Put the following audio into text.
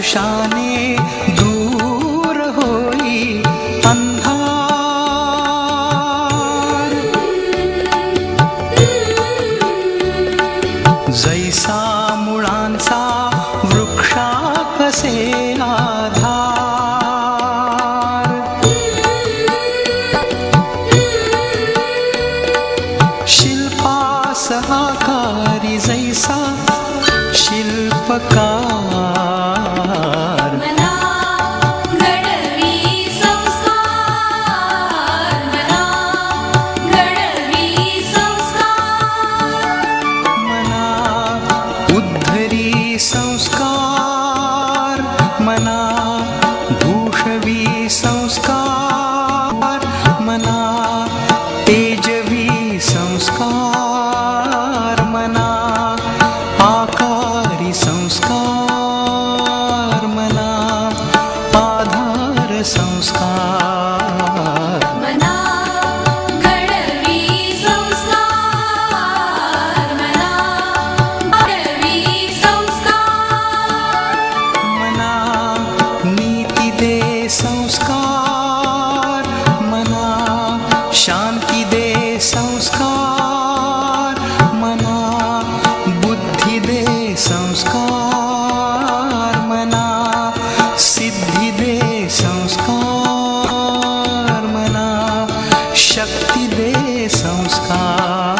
स्पर्शाने दूर होई अंधार। जैसा मुळांचा वृक्षा कसे आधार। शिल्पास जैसा शिल्पकार संस्कार मना भूषवी संस्कार मना तेजवी संस्कार मना आकारी संस्कार मना आधार संस्कार। संस्कार, मना, शांति दे संस्कार, मना, बुद्धि दे संस्कार, मना, सिद्धि दे संस्कार, मना, शक्ति दे संस्कार।